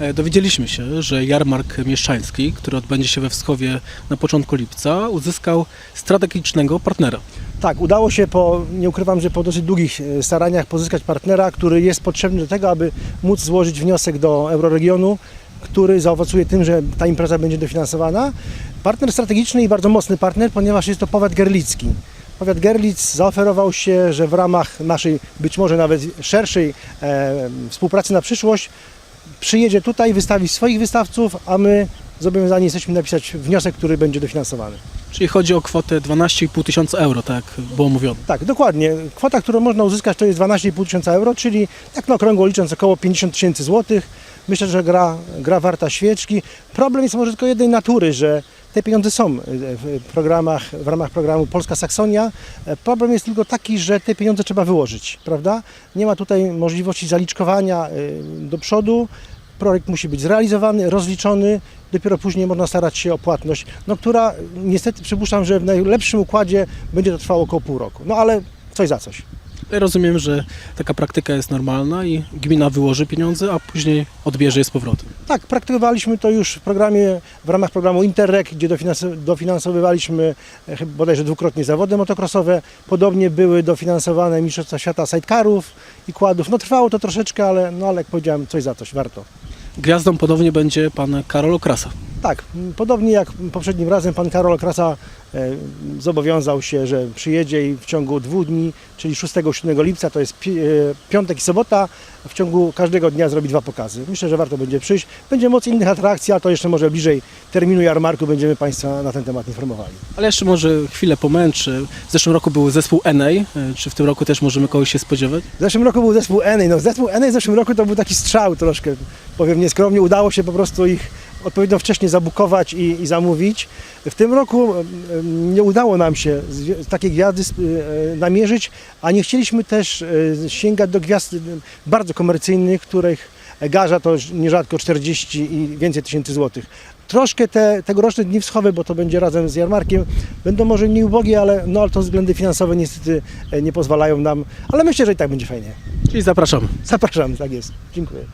E, Dowiedzieliśmy się, że jarmark mieszczański, który odbędzie się we Wschowie na początku lipca, uzyskał strategicznego partnera. Tak, udało się po, nie ukrywam, że po dosyć długich e, staraniach pozyskać partnera, który jest potrzebny do tego, aby móc złożyć wniosek do Euroregionu, który zaowocuje tym, że ta impreza będzie dofinansowana. Partner strategiczny i bardzo mocny partner, ponieważ jest to powiat gerlicki. Powiat Gerlitz zaoferował się, że w ramach naszej być może nawet szerszej e, współpracy na przyszłość przyjedzie tutaj, wystawi swoich wystawców, a my zobowiązani jesteśmy napisać wniosek, który będzie dofinansowany. Czyli chodzi o kwotę 12,5 tysiąca euro, tak jak było mówione. Tak, dokładnie. Kwota, którą można uzyskać to jest 12,5 tysiąca euro, czyli tak na okrągło licząc około 50 tysięcy złotych. Myślę, że gra, gra warta świeczki. Problem jest może tylko jednej natury, że te pieniądze są w programach, w ramach programu Polska Saksonia. Problem jest tylko taki, że te pieniądze trzeba wyłożyć, prawda? Nie ma tutaj możliwości zaliczkowania do przodu. Projekt musi być zrealizowany, rozliczony, dopiero później można starać się o płatność, no, która niestety przypuszczam, że w najlepszym układzie będzie to trwało około pół roku. No ale coś za coś. Rozumiem, że taka praktyka jest normalna i gmina wyłoży pieniądze, a później odbierze je z powrotem. Tak, praktykowaliśmy to już w programie, w ramach programu Interreg, gdzie dofinans- dofinansowywaliśmy e, bodajże dwukrotnie zawody motocrossowe. Podobnie były dofinansowane Mistrzostwa Świata sidecarów i kładów. No trwało to troszeczkę, ale, no, ale jak powiedziałem, coś za coś, warto. Gwiazdą podobnie będzie pan Karol Okrasa. Tak, podobnie jak poprzednim razem pan Karol Krasa e, zobowiązał się, że przyjedzie i w ciągu dwóch dni, czyli 6-7 lipca, to jest e, piątek i sobota, w ciągu każdego dnia zrobi dwa pokazy. Myślę, że warto będzie przyjść. Będzie moc innych atrakcji, a to jeszcze może bliżej terminu jarmarku będziemy Państwa na ten temat informowali. Ale jeszcze może chwilę pomęczy. W zeszłym roku był zespół Enej. Czy w tym roku też możemy kogoś się spodziewać? W zeszłym roku był zespół Enej. No, zespół Enej w zeszłym roku to był taki strzał troszkę, powiem nieskromnie. Udało się po prostu ich odpowiednio wcześnie zabukować i, i zamówić. W tym roku nie udało nam się zwi- takie gwiazdy e, namierzyć, a nie chcieliśmy też e, sięgać do gwiazd bardzo komercyjnych, których garza to nierzadko 40 i więcej tysięcy złotych. Troszkę te tegoroczne dni wschowe, bo to będzie razem z jarmarkiem, będą może mniej ubogie, ale, no, ale to względy finansowe niestety e, nie pozwalają nam, ale myślę, że i tak będzie fajnie. Czyli zapraszamy. Zapraszam, tak jest. Dziękuję.